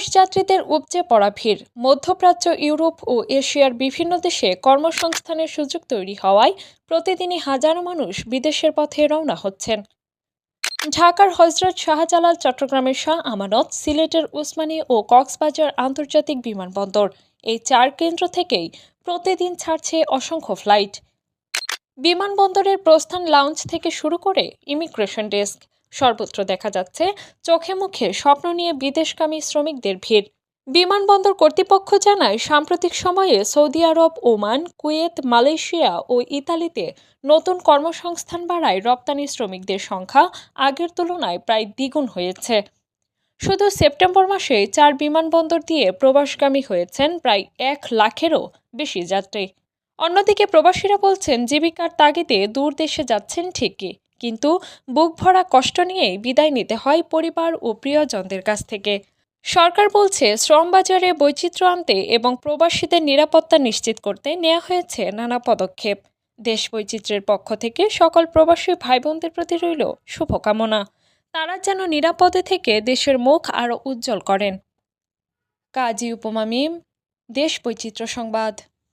প্রবাস যাত্রীদের উপচে পড়া ভিড়। মধ্যপ্রাচ্য, ইউরোপ ও এশিয়ার বিভিন্ন দেশে কর্মসংস্থানের সুযোগ তৈরি হওয়ায় প্রতিদিনই হাজারো মানুষ বিদেশের পথে রওনা হচ্ছেন। ঢাকার হজরত শাহজালাল চট্টগ্রামের শাহ আমানত, সিলেটের উসমানী ও কক্সবাজার আন্তর্জাতিক বিমানবন্দর। এই চার কেন্দ্র থেকেই প্রতিদিন ছাড়ছে অসংখ্য ফ্লাইট। বিমানবন্দরের প্রস্থান লাউঞ্জ থেকে শুরু করে ইমিগ্রেশন ডেস্ক। সর্বত্র দেখা যাচ্ছে। চোখে মুখে স্বপ্ন নিয়ে বিদেশগামী শ্রমিকদের ভিড়। বিমানবন্দর কর্তৃপক্ষ জানায়, সাম্প্রতিক সময়ে সৌদি আরব, ওমান, কুয়েত, মালয়েশিয়া ও ইতালিতে নতুন কর্মসংস্থান বাড়ায় রপ্তানি শ্রমিকদের সংখ্যা আগের তুলনায় প্রায় দ্বিগুণ হয়েছে। শুধু সেপ্টেম্বর মাসে চার বিমানবন্দর দিয়ে প্রবাসগামী হয়েছেন প্রায় এক লাখেরও বেশি যাত্রী। অন্যদিকে প্রবাসীরা বলছেন, জীবিকার তাগিদে দূর দেশে যাচ্ছেন ঠিকই। কিন্তু বুক ভরা কষ্ট নিয়েই বিদায় নিতে হয় পরিবার ও প্রিয়জনদের কাছ থেকে। সরকার বলছে, শ্রম বাজারে বৈচিত্র্য আনতে এবং প্রবাসীদের নিরাপত্তা নিশ্চিত করতে নেওয়া হয়েছে নানা পদক্ষেপ। দেশ বৈচিত্র্যের পক্ষ থেকে সকল প্রবাসী ভাই বোনদের প্রতি রইল শুভকামনা। তারা যেন নিরাপদে থেকে দেশের মুখ আরও উজ্জ্বল করেন। কাজী উপমা মিম, দেশ বৈচিত্র্য সংবাদ।